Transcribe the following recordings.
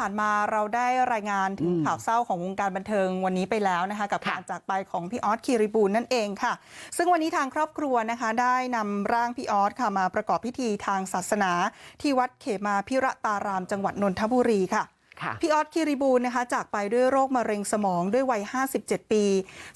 ผ่านมาเราได้รายงานถึงข่าวเศร้าของวงการบันเทิงวันนี้ไปแล้วนะคะ กับค่ะการจากไปของพี่ออสคีริบูลนั่นเองค่ะ ซึ่งวันนี้ทางครอบครัวนะคะ ได้นำร่างพี่ออสค่ะมาประกอบพิธีทางศาสนา ที่วัดเขมาพิระตารามจังหวัดนนทบุรีค่ะค่ะพี่ออสคิริบูลนะคะจากไปด้วยโรคมะเร็งสมองด้วยวัย 57 ปี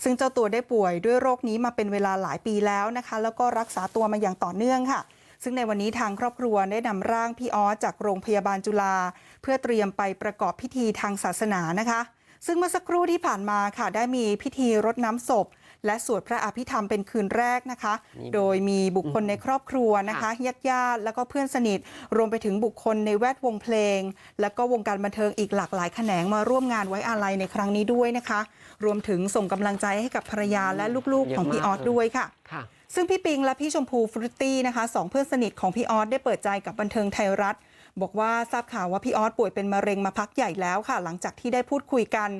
ซึ่งเจ้าตัวได้ป่วยด้วยโรคนี้มาเป็นเวลาหลายปีแล้วนะคะ แล้วก็รักษาตัวมาอย่างต่อเนื่องค่ะ ซึ่งในวันนี้ทางครอบครัวได้นำร่างพี่ออสจากโรงพยาบาลจุฬาเพื่อเตรียมไปประกอบพิธีทางศาสนานะคะ ซึ่งเมื่อสักครู่ที่ผ่านมาค่ะได้มีพิธีรดน้ำศพ และสวดพระอภิธรรมเป็นคืนแรกนะคะนี่โดยมีบุคคลในครอบครัวนะคะญาติญาติๆแล้วก็เพื่อนสนิท รวมไปถึงบุคคลในแวดวงเพลง แล้วก็วงการบันเทิงอีกหลากหลายแขนงมาร่วมงานไว้อาลัยในครั้งนี้ด้วยนะคะ รวมถึงส่งกำลังใจให้กับภรรยาและลูกๆ ของพี่ออสด้วยค่ะค่ะซึ่งพี่ปิงและพี่ชมพูฟรุตตี้นะคะสองเพื่อนสนิทของพี่ออสได้เปิดใจกับบันเทิงไทยรัฐ บอกว่าทราบข่าวว่าพี่ออสป่วยเป็นมะเร็งมาพักใหญ่แล้วค่ะ หลังจากที่ได้พูดคุยกัน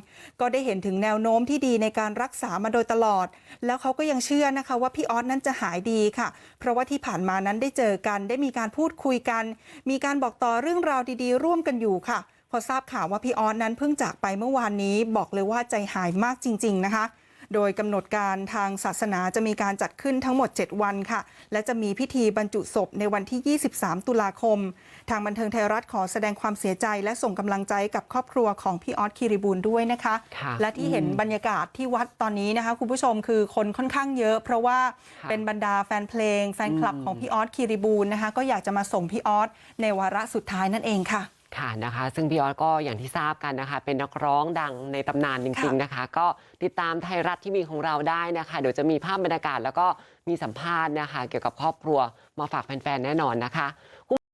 ก็ได้เห็นถึงแนวโน้มที่ดีในการรักษามาโดยตลอด แล้วเขาก็ยังเชื่อนะคะว่าพี่ออสนั้นจะหายดีค่ะ เพราะว่าที่ผ่านมานั้นได้เจอกัน ได้มีการพูดคุยกัน มีการบอกต่อเรื่องราวดีๆ ร่วมกันอยู่ค่ะ พอทราบข่าวว่าพี่ออสนั้นเพิ่งจากไปเมื่อวานนี้ บอกเลยว่าใจหายมากจริง ๆ นะคะ โดยกำหนดการทางศาสนาจะมีการจัดขึ้นทั้งหมด 7 วันค่ะ และจะมีพิธีบรรจุศพในวันที่ 23 ตุลาคม ทางบันเทิงไทยรัฐขอแสดงความเสียใจ และส่งกำลังใจกับครอบครัวของพี่ออสคิริบูลด้วยนะคะค่ะและที่เห็นบรรยากาศที่วัดตอนนี้นะคะ คุณผู้ชมคือคนค่อนข้างเยอะ เพราะว่าค่ะเป็นบรรดาแฟนเพลง แฟนคลับของพี่ออสคิริบูลนะคะก็อยากจะมาส่งพี่ออสในวาระสุดท้ายนั่นเองค่ะ ค่ะนะคะ ซึ่งพี่ออสก็อย่างที่ทราบกันนะคะ เป็นนักร้องดังในตำนานจริง ๆนะคะ ก็ติดตามไทยรัฐที่มีของเราได้นะคะ เดี๋ยวจะมีภาพบรรยากาศแล้วก็มีสัมภาษณ์นะคะ เกี่ยวกับครอบครัวมาฝากแฟนๆแน่นอนนะคะ